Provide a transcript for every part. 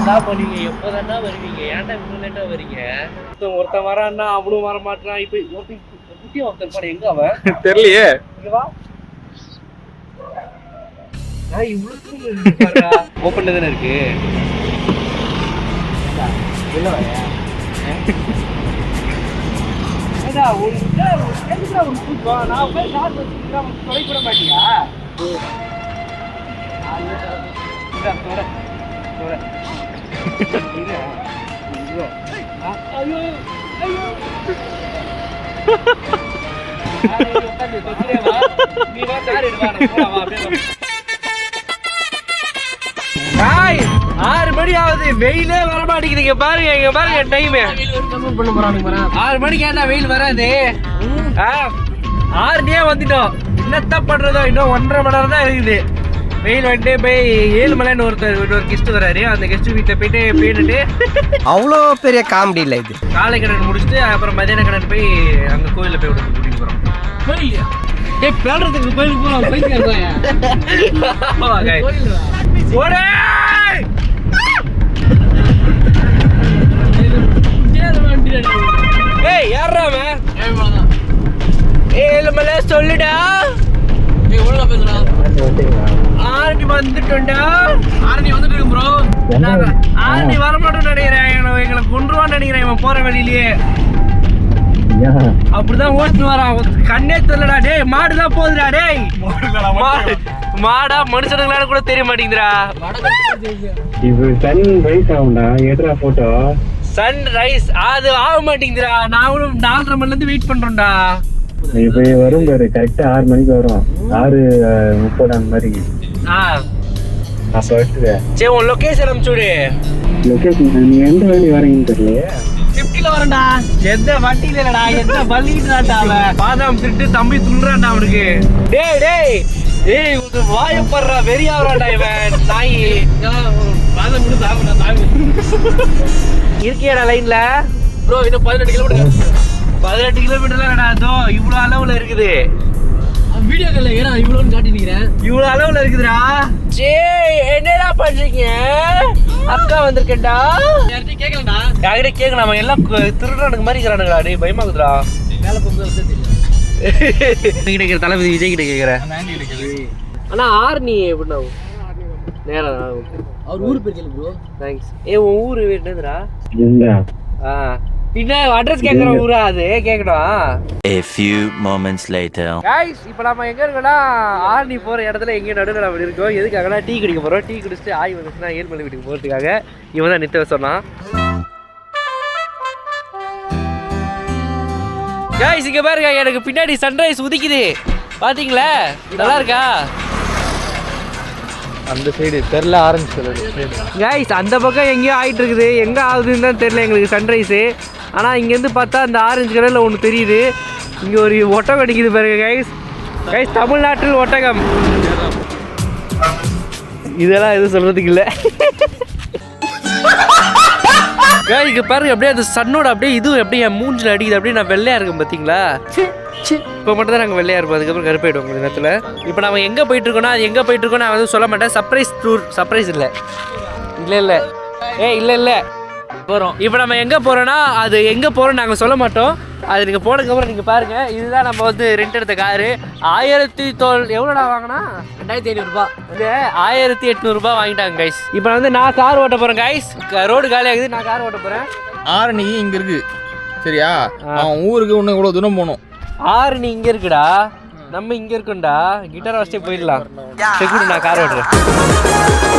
என்னடா பண்ணுவீங்க எப்போதாண்டா வருவீங்க? ஏன்டா இவ்வளவு லேட்டா வரீங்க? ஒருத்தன் ஒருத்தன் வரான்னா அவனும் வர மாட்டான் இப்ப ஒருத்தன் குட்டி ஒருத்தன் பாரு எங்க அவன்? தெரியலையே. இங்க வா. நான் பாருடா. ஓப்பன்ல தானே இருக்கு. கூட மாட்டியா? ஆறு மணி ஆகுது வெயிலே வர மாட்டேங்குதுங்க பாருங்க இங்க பாருங்க டைம் ஆறு மணிக்கு ஏன்டா வெயில் வராது? ஆ, ஆறுலயே வந்துட்டோம். என்னத்தான் பண்றதோ இன்னும் ஒன்றரை மணி நேரம் தான் இருக்குது. வெயில் வந்துட்டு போய் ஏழு மலைன்னு ஒருத்தர் இன்னொரு கெஸ்ட் வராரு. அந்த கெஸ்ட் வீட்டில் போயிட்டு போயிட்டு அவ்வளோ பெரிய காமெடி இல்லை இது. காலை கடன் முடிச்சுட்டு அப்புறம் மதியான கடன் போய் அங்க கோயில்ல போய் விட்டு கூட்டிட்டு போறோம். கோயிலையா ஏய் பேடுறதுக்கு கோயிலுக்கு போறோம் போயிட்டு ஏய் யாரா அவன்? ஏழு மலை சொல்லுடா. ஆரணி வந்துட்டோம்டா ஆரணி வந்துட்டு இருக்கு ப்ரோ ஆரணி வர மாட்டோம் நினைக்கிறேன் எங்களை- கொண்டுருவான்னு நினைக்கிறேன் இவன் போற வழியிலேயே. அப்படிதான் ஓட்டு வரான். கண்ணே தெரியலடா. டேய் மாடுதான் போகுதுடா டேய். மாடு மாடா மனுஷனுங்களால கூட தெரிய மாட்டேங்குதுடா. இது சன் ரைஸ் ஆகும்டா. எடுறா போட்டோ சன் ரைஸ். அது ஆக மாட்டேங்குதுடா. நாங்களும் நாலரை மணில இருந்து வெயிட் பண்றோம்டா இப்ப வரும் பாரு கரெக்டா ஆறு மணிக்கு வரும். ஆறு முப்பது அந்த மாதிரி. நான் சொல்லிட்டு சரி உன் லொகேஷன் அனுப்பிச்சுடு லொகேஷன் நீங்க எந்த வரீங்கன்னு தெரியலையே. வரேன்டா. எந்த வண்டியில இல்லடா. எந்த அவன். பாதாம் திட்டு தம்பி துள்ளுறான்டா அவனுக்கு. டேய் டேய். டேய் உனக்கு வாயப்படுறா வெறியாவறான்டா இவன். நாய். பாதாம் கூட சாப்பிடா தாய் இருக்கியாடா லைன்ல ப்ரோ இன்னும் பதினெட்டு கிலோமீட்டர் பதினெட்டு கிலோமீட்டர்லாம் அதோ இவ்வளோ அளவுல இருக்குது. வீடியோக்கல்ல ஏன்னா இவ்வளோன்னு காட்டிக்கிறேன் இவ்வளோ அளவுல இருக்குதுடா. சே என்னடா பண்றீங்க? அக்கா வந்திருக்கேன்டா. யார்கிட்டயும் கேட்கலடா. யார்கிட்ட கேட்கலாமா எல்லாம் கு- திருடனுக்கு மாதிரி இருக்கிறானுங்களா டேய் பயமாக்குதுடா மேலே போகும்போது வந்து தெரியும். கிட்ட கேட்குற தளபதி விஜய் கிட்ட கேட்குறேன் அண்ணா ஆர்னி எப்படின்னா நேரம் அவர் ஊர் பேர் கேளு ப்ரோ தேங்க்ஸ் ஏ உன் ஊர் என்னதுடா? ஆ. பின்ன அட்ரஸ் கேட்குற ஊரா அது? கேட்கணும் A few moments later. Guys இப்போ நம்ம எங்க இருக்கோம்னா ஆர்னி போற இடத்துல எங்கேயும் நடுவில் நம்ம இருக்கோம். எதுக்காகனா டீ குடிக்க போறோம். டீ குடிச்சிட்டு ஆய் வந்துச்சுன்னா ஏழ்மலை வீட்டுக்கு போறதுக்காக? இவன் தான் நிறுத்த சொன்னான். காய்ஸ் இங்க பாருங்க எனக்கு பின்னாடி சன்ரைஸ் உதிக்குது. பாத்தீங்களா? நல்லா இருக்கா? அந்த சைடு தெரியல ஆரஞ்சு கலர் காய்ஸ் அந்த பக்கம் எங்கேயோ ஆயிட்டு இருக்குது. எங்க ஆகுதுன்னு தான் தெரியல எங்களுக்கு சன்ரைஸு ஆனால் இங்கேருந்து பார்த்தா அந்த ஆரஞ்சு கலரில் ஒன்று தெரியுது. இங்கே ஒரு ஒட்டகம் அடிக்குது பாருங்க கைஸ் கைஸ் தமிழ்நாட்டில் ஒட்டகம். இதெல்லாம் எதுவும் சொல்றதுக்கு இல்லை. இங்க பாருங்க அப்படியே அந்த சன்னோட அப்படியே இதுவும் அப்படியே என் மூஞ்சில் அடிக்குது. அப்படியே நான் வெள்ளையா இருக்கேன் பார்த்தீங்களா இப்போ மட்டும் தான் நாங்கள் வெள்ளையா இருப்போம். அதுக்கப்புறம் கருப்பாயிடுவோம் கொஞ்ச நேரத்தில். இப்போ நம்ம எங்கே போயிட்டு இருக்கோம்னா அது எங்கே போயிட்டு இருக்கோம் நான் வந்து சொல்ல மாட்டேன். சர்ப்ரைஸ் டூர் சர்ப்ரைஸ் இல்லை. இல்லை இல்லை. ஏய் இல்லை இல்லை. போகிறோம் இப்போ நம்ம எங்கே போகிறோன்னா அது எங்கே போகிறோம் நாங்கள் சொல்ல மாட்டோம். அது நீங்கள் போனதுக்கப்புறம் நீங்கள் பாருங்கள் இதுதான் நம்ம வந்து ரெண்ட் எடுத்த காரு. ஆயிரத்தி தோல் எவ்வளோடா வாங்கினா? ரெண்டாயிரத்தி ஐநூறுபா இது ஆயிரத்தி எட்நூறுபா வாங்கிட்டாங்க கைஸ் இப்போ வந்து நான் கார் ஓட்ட போகிறேன் கைஸ் ரோடு காலியாகுது நான் கார் ஓட்ட போகிறேன் ஆரணி இங்க இருக்கு. சரியா? அவன் ஊருக்கு இன்னும் இவ்வளவு தூரம் போகணும். ஆறு நீ இங்கே இருக்குடா. நம்ம இங்கே இருக்கோம்டா. கிட்டார் வச்சுட்டே போயிடலாம். சரி நான் கார் ஓட்டுறேன்.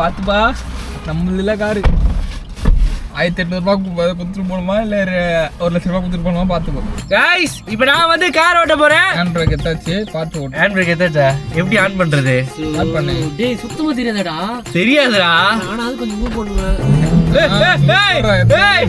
பார்த்துப்பா. நம்மள காரு. ஆயிரத்தி எட்நூறுபா கொடுத்துட்டு போகணுமா? இல்லை ஒரு லட்ச ரூபா கொடுத்துட்டு போகணுமா? பார்த்துக்கோ கைஸ் இப்போ நான் வந்து கார் ஓட்ட போகிறேன் ஹேண்ட் பிரேக் எத்தாச்சு பார்த்து ஓட்டு. ஹேண்ட் பிரேக் எத்தாச்சா எப்படி ஆன் பண்ணுறது ஸ்டார்ட் பண்ணு. டேய் சுத்தமா தெரியாதடா. தெரியாதுடா. நானும் அது கொஞ்சம் மூவ் பண்ணுவேன் ஏய், ஏய், ஏய், ஏய்,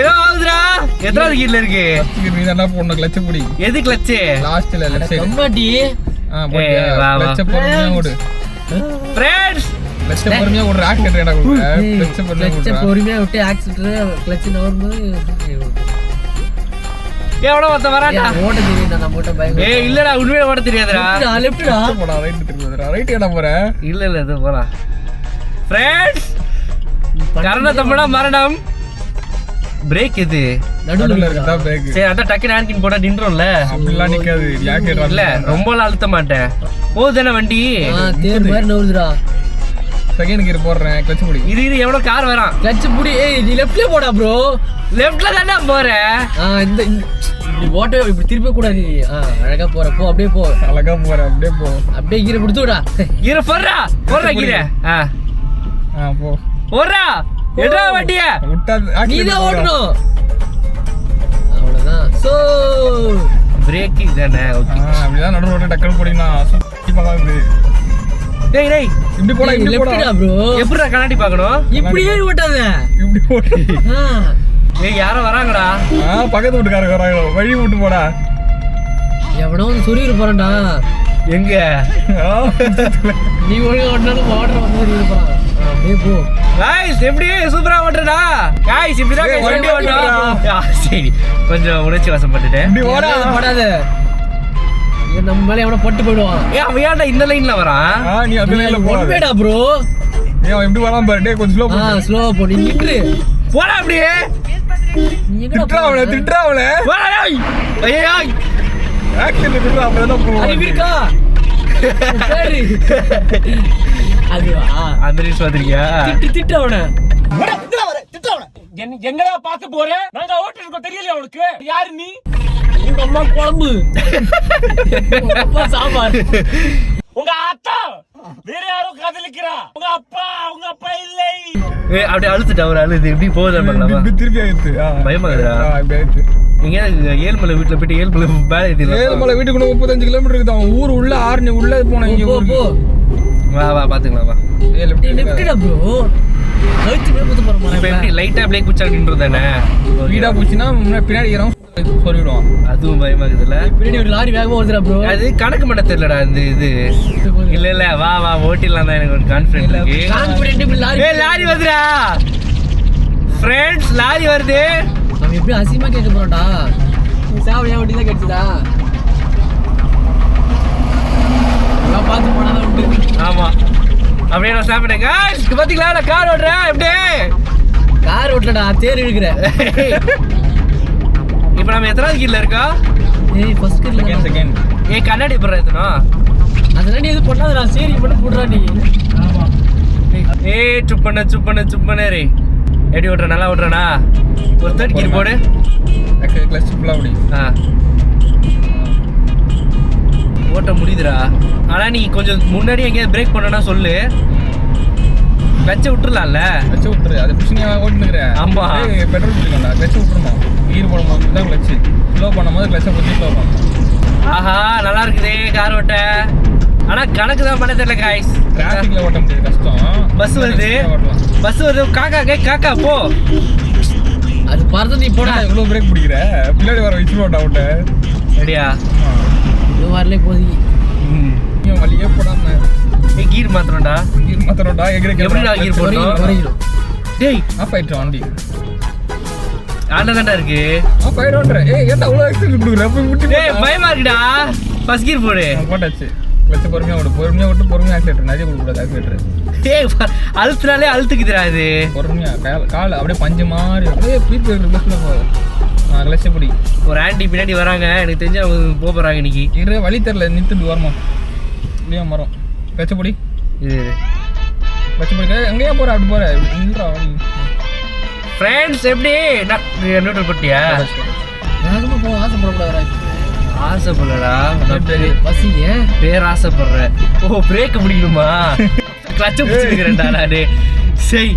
ஏதோ ஆகுதுடா. எத்தனாவது கீழ இருக்கு? நீ தானே போடணும்? கிளச்ச பிடி. எது கிளச்சு லாஸ்ட்ல லெஃப்ட் சைடு கம்மாட்டி ஆ வா. கிளச்ச ஓடு. ஃப்ரெண்ட்ஸ் பொறுமையா ஓடு ராக்கெட் ரேடா கொடுங்க கிளச்ச பொறுமையா கிளச்ச ஓடுறா பொறுமையா விட்டு ஆக்சிடென்ட் கிளச் நவரும்போது எவனோ ஒருத்த வரான்டா ஓட்ட தெரியும் நான் ஓட்ட பயங்கர ஏய் இல்லடா உண்மையில ஓட தெரியாதுடா. லெஃப்டா போடா ரைட் திரும்புறா ரைட் ஏடா போற? இல்ல இல்ல இது போலாம் ஃப்ரெண்ட்ஸ் கரண தம்பனா மரணம். பிரேக் இது நடுவுல இருக்கா? சரி போட்டா நின்றோம்ல. அப்படிலாம் நிக்காது. இல்ல ரொம்ப அழுத்த மாட்டேன். போகுதானே வண்டி? ஆ தேர் மாதிரி நவுதுடா செகண்ட் கியர் போடுறேன் கிளச் பிடி இது இது எவ்வளவு கார் வரான் கிளட்ச் புடி ஏய் நீ லெஃப்ட்ல போடா ப்ரோ லெஃப்ட்ல தானே போறேன் ஆ இந்த ஓட்ட இப்படி திருப்ப கூடாது அழகா போற போ அப்படியே போ. அழகா போற அப்படியே போ. அப்படியே கீரை கொடுத்து விடா. இரு போடுறா போடுறா கீரை ஆ. ஆ போ. போடுறா. எடுறா வண்டிய. விட்டா நீ தான் ஓட்டணும். அவ்வளவுதான். சோ பிரேக்கிங் தானே ஓகே அப்படிதான் நடுவு ரோட்ட டக்குனு போடினா சூப்பரா இருக்குது டேய் டேய் இப்படி போடா இப்படி போடா. ப்ரோ எப்படிடா கண்ணாடி பார்க்கணும்? இப்படியே ஓட்டாத. இப்படி போடு. ஆ. ஏய் யாரோ வராங்கடா. ஆ பக்கத்து வீட்டுக்காரங்க வராங்களோ வழி விட்டு போடா. எவனோ வந்து சொல்லிட்டு போறான்டா. எங்க? நீ ஒழுங்கா ஓட்டினாலும் ஓட்டுற வந்து சொல்லிட்டு போறான். அப்படியே போ. காய்ஸ் எப்படி? சூப்பரா ஓட்டுறடா. காய்ஸ் இப்படிதான் ஏய், guys வண்டி ஆ, சரி. கொஞ்சம் உணர்ச்சி வசப்பட்டுட்டேன். இப்படி போடா ஓடாத, ஓடாத. நம்ம மேல எவனோ பட்டு போயிடுவான். ஏ அவன் ஏன்டா இந்த லைன்ல வரான்? நீ அதுல இல்ல போடா ப்ரோ ஏய் அவன் எப்படி வரான் பாரு டேய் கொஞ்சம் ஸ்லோ பண்ணு ஸ்லோவா போ நீ நின்று போடா அப்படியே. திட்டுறா அவளை திட்டுறா அவளை. போடா டேய். ஐயோ. ஆக்சிடென்ட் திட்டுறா அப்பதான் அது போவான் இருக்கா சரி. அதுவா அந்த நியூஸ் வந்துருக்கியா திட்டு திட்டு அவனை. எங்கடா பார்க்க போறேன் நாங்க ஓட்டு இருக்கோம் தெரியல அவனுக்கு யாரு நீ? உங்க அம்மா குழம்பு. உங்க அப்பா சாம்பார். உங்க அத்தா வேற யாரும் காதலிக்கிறா. உங்க அப்பா உங்க அப்பா இல்லை. ஏய் அப்படியே அழுத்துட்டா ஒரு அழுது. எப்படி போகுது இப்படி திருப்பி ஆயிடுச்சு ஆ. பயமா ஆயிடுச்சு எங்கேயாவது ஏழ்மலை வீட்டுல போயிட்டு ஏழ்மலை வேலை இது ஏழுமலை வீட்டுக்கு முப்பத்தஞ்சு கிலோமீட்டர் இருக்குது. அவன் ஊர் உள்ள ஆறு உள்ள போனேன் இங்க போ போ. வா வா பாத்துக்கலாம் வா. ஏ லெஃப்ட் நீ லெஃப்டா ப்ரோ மேல லைட்டா பிரேக் பிடிச்சா நின்றுதானே ஸ்பீடா போச்சுன்னா முன்னாடி பின்னாடி ஏறும். சொல்லிடுவான் அதுவும் பயமா இருக்குதுல்ல பின்னாடி ஒரு லாரி வேகமா வருதுடா ப்ரோ அது கணக்கு பண்ண தெரியலடா இந்த இது. இல்ல இல்ல வா வா ஓட்டிடலாம் தான் எனக்கு ஒரு கான்ஃபிடன்ஸ் இருக்கு. கான்ஃபிடென்ட் லாரி ஏய் லாரி வருதுடா. ஃப்ரெண்ட்ஸ் லாரி வருது. நம்ம எப்படி அசிங்கமா கேட்க போறோம்டா? நீ சாவடியா வண்டி தான் கிடைச்சதா எல்லாம் பார்த்து போனாதான் உண்டு. ஆமா. அப்படியே நான் சாப்பிட்டேன் இங்க பாத்தீங்களா? நான் கார் ஓட்டுறேன். எப்படி கார் ஓட்டலடா தேர் இழுக்கிற இப்போ நம்ம எத்தனாவது கீழ இருக்கா? ஏய் ஃபர்ஸ்ட் செகண்ட் கீழ செகண்ட் ஏய் கண்ணாடி போடுற எத்தனா? அதெல்லாம் நீ எது பண்ணாதடா சரி மட்டும் போடுறா நீ. ஏய் சுப்பண்ண சுப்பண்ண சுப்பண்ண ரே. எப்படி ஓட்டுற நல்லா ஓட்டுறனா ஒரு தேர்ட் கீர் போடு. கிளச் ஃபுல்லாக அப்படி ஆ ஓட்ட முடியுதுடா. ஆனா நீ கொஞ்சம் முன்னாடி எங்கேயாவது பிரேக் பண்ணனா சொல்லு. கிளச்சை விட்டுறலாம்ல. கிளச்சை விட்டுரு. அதை பிடிச்சி நீ ஓட்டுனுக்குற ஆமா. பெட்ரோல் பிடிக்கணும்டா கிளச்சை விட்டுருணும் கீர் போடும்போது தான் கிளச்சு ஸ்லோ பண்ணும்போது கிளச்சை பிடிச்சி ஸ்லோ பண்ணணும். ஆஹா நல்லா இருக்குதே கார் ஓட்ட. ஆனா கணக்கு தான் பண்ண தெரியல காய்ஸ் டிராஃபிக்ல ஓட்ட முடியாது கஷ்டம். பஸ் வருது. பஸ் வருது. காக்கா கே காக்கா போ. அது பார்த்து நீ போடா. போடா இவ்வளோ பிரேக் பிடிக்கிற? பின்னாடி வர வச்சு ஓட்ட விட்ட ரெடியா இது வரல இப்போதைக்கு நீ வழியே போடாம. ஏய் கீர் மாத்திரம்டா கீர் மாத்திரம்டா எகிற எப்படிடா? குறையும் குறையும் டேய் ஆஃப் ஆயிட்டு வண்டி ஆண்டா தான்டா இருக்கு. ஆயிடும்ன்ற ஏய் ஏன்டா அவ்வளோ எக்ஸ்டென்ட் கொடுக்குற? போய் விட்டு டேய் பயமா இருக்குடா. ஃபர்ஸ்ட் கீர் போடு. போட்டாச்சு. கிளச்சை பொறுமையாக விடு. பொறுமையாக விட்டு பொறுமையாக ஆக்சிலேட்டர் நிறைய கொடுக்கூடாது ஆக்சிலேட்டர் ப- அழுத்துனாலே அழுத்துக்குதுடா இது பொறுமையாக கால் கால் அப்படியே பஞ்சு மாதிரி அப்படியே ப்ளீட் ரிவர்ஸில் போகுது ஆ கிளச்சை பிடி. ஒரு ஆண்டி பின்னாடி வராங்க. எனக்கு தெரிஞ்சு அவங்க போக போறாங்க இன்னைக்கு. இரு வழி தெரில நிறுத்துட்டு வரமா. இல்லையா மரம். கிளச்சை பிடி. இது கிளச்சை பிடி. எங்கேயா போகிற அப்படி போகிற நின்றா ஃப்ரெண்ட்ஸ் எப்படி? நான் நியூட்ரல் போட்டியா வேகமா போ ஆசைப்படக்கூடாதுடா ஆசைப்படலடா பசி ஏன்? பேர் ஆசைப்படுறேன் ஓ பிரேக் பிடிக்கணுமா? கிளச்சை பிடிச்சிருக்கிறேன்டா நானு. சரி.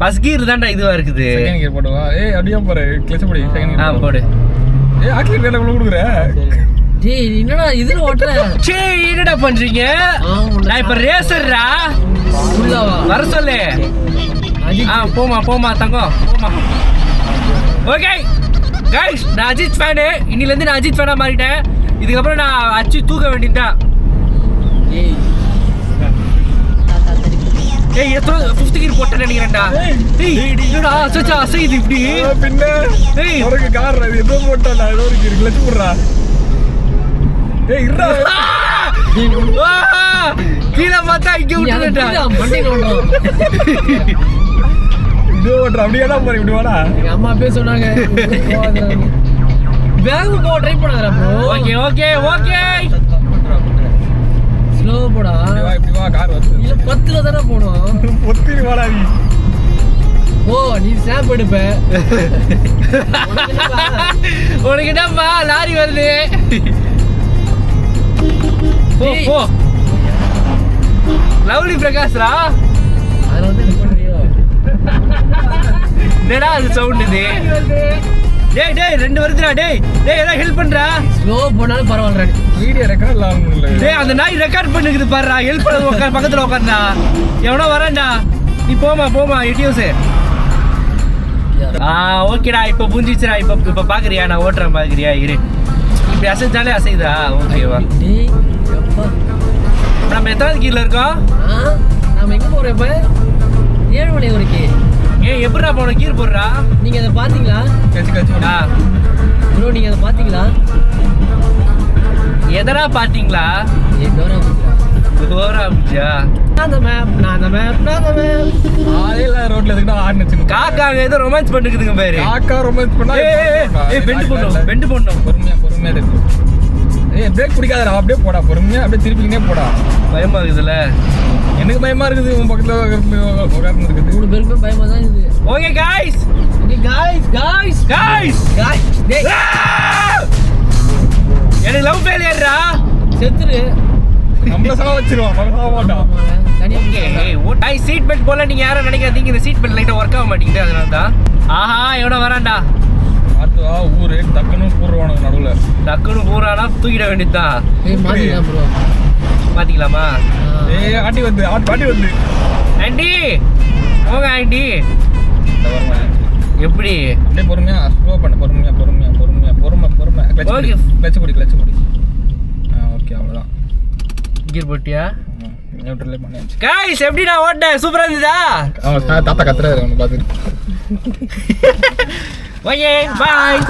ஃபர்ஸ்ட் கீர் தான்டா இதுவா இருக்குது. செகண்ட் கியர் போடுவா? ஏய் அப்படியே போகிற கிளச்சை பிடி செகண்ட் ஆ கியர் போடு. ஏய் ஆக்சிலேட்டர் எவ்வளோ கொடுக்குற? டேய் நீ என்னடா இதுல ஓட்டுற? சரி என்னடா பண்றீங்க? நான் இப்ப ரேசர்ரா ஃபுல்லாவா வர சொல்லு. ஆ போமா போமா தங்கம் போமா ஓகே கைஸ் நான் அஜித் ஃபேனு இன்னிலேருந்து நான் அஜித் ஃபேனா மாறிட்டேன். இதுக்கப்புறம் நான் அச்சு தூக்க வேண்டியதுதான் ஏய். ஏய் எத்தனை ஃபிஃப்த் கியர் போட்டேன்னு நினைக்கிறேன்டா. ஏய். என்னடா சச்சா அசைது இப்படி. பின்ன. ஏய். உனக்கு கார் அது ஏதோ போட்டா ஏதோ இருக்கு கிளச்சு போடுறா ஏய் இருடா! கீழே பார்த்தா இங்க விட்டுட்டா புரியுதா? ஓட்டுற அப்படியே தான் போறேன் இப்படி வாடா. எங்க அம்மா அப்பயே சொன்னாங்க. வேகமா போக try பண்ணாதடா bro okay okay okay slow போடா. இப்படி வா இப்படி வா கார் வருது இல்ல பத்துல தானே போனோம் பொத்திரி வாடா நீ. ஓ நீ ஸ்னாப் எடுப்ப. உனக்கு என்னப்பா? லாரி வருது. போ. போ. லவ்லி பிரகாஷ்ரா? வந்து என்ன பண்றியோ என்னடா அது சவுண்ட் இது? டேய் டேய் ரெண்டு வருதுடா டேய். டேய் ஏதாவது ஹெல்ப் பண்றா? ஸ்லோ போனாலும் பரவாயில்ல வீடியோ ரெக்கார்ட் ஆக முடியல டேய் அந்த நாய் ரெக்கார்ட் பண்ணுக்குது பாருடா. ஹெல்ப் பண்ண உட்கார் பக்கத்துல உட்கார்ந்தா எவனோ வரேன்டா. நீ போமா போமா எட்டியோஸ் ஆ ஓகேடா. இப்போ புரிஞ்சிச்சுடா இப்போ இப்போ பாக்குறியா? நான் ஓட்டுறேன் பாக்குறியா? இரு. இப்படி அசைச்சாலே அசைதா ஓகேவா நம்ம எத்தனாவது கீழ இருக்கோம்? ஆ? நாம எங்க போறோம் இப்ப? ஏழு மணி வரைக்கும் ஏன் எப்படிடா போன? கீர் போடுறா. நீங்க அதை பாத்தீங்களா கச்சு கச்சு ஆ. ப்ரோ நீங்க அதை பாத்தீங்களா ஏ டோரா புஜ்ரா ஓரா பூஜா அந்த மேப் நான் அந்த மேப் நான் அந்த மேப் இல்ல ரோட்ல எதுக்குடா ஆடு நச்சு காக்கா அங்க ஏதோ ரொமான்ஸ் பண்ணிக்குதுங்க பாரு. காக்கா ரொமான்ஸ் பண்ணா ஏய், bend பண்ணும், bend பண்ணும். பொறுமையா பொறுமையா இருக்கு ஏய் பிரேக் பிடிக்காதடா அப்படியே போடா. பொறுமையா அப்படியே திருப்பிக்கினே போடா. பயமா இருக்குதுல்ல. எனக்கு பயமா இருக்குது உன் பக்கத்துல உட்கார்ந்து இருக்குது மூணு பேருக்குமே பயமா தான் இது okay guys okay guys guys guys guys டேய். எனக்கு லவ் ஃபெயிலியர்டா செத்துரு. நம்மள சாவ சாவ மாட்டான் தனியா ஓகே ஐ சீட் பெல்ட் போல நீங்க யாரும் நினைக்காதீங்க இந்த சீட் பெல்ட் லைட்டா ஒர்க் ஆக மாட்டேங்குது அதனால தான் ஆஹா எவனோ வரான்டா. பார்த்து ஊரு. டக்குன்னு கூடுவானுங்க நடுவுல. டக்குன்னு பூரானா தூக்கிட வேண்டியதுதான். பாத்தீங்களாமா ஏய் ஆட்டி வந்து ஆட்டி ஆட்டி வந்து. ஆண்டி போங்க ஆண்டி. எப்படி? அப்படியே பொறுமையா ஸ்லோ பண்ண பொறுமையா பொறுமையா பொறுமையா பொறுமை பொறுமை. Clutch Okay. கிளச் பிடி கிளச் பிடி. ஆ ஓகே அவ்வளோதான் கீர் போட்டியா? நியூட்ரலே பண்ணியாச்சு காய்ஸ் எப்படி நான் ஓட்டேன்? சூப்பரா இருந்ததா? அவன் தாத்தா கத்துறாரு அவனை பார்த்துட்டு. Okay bye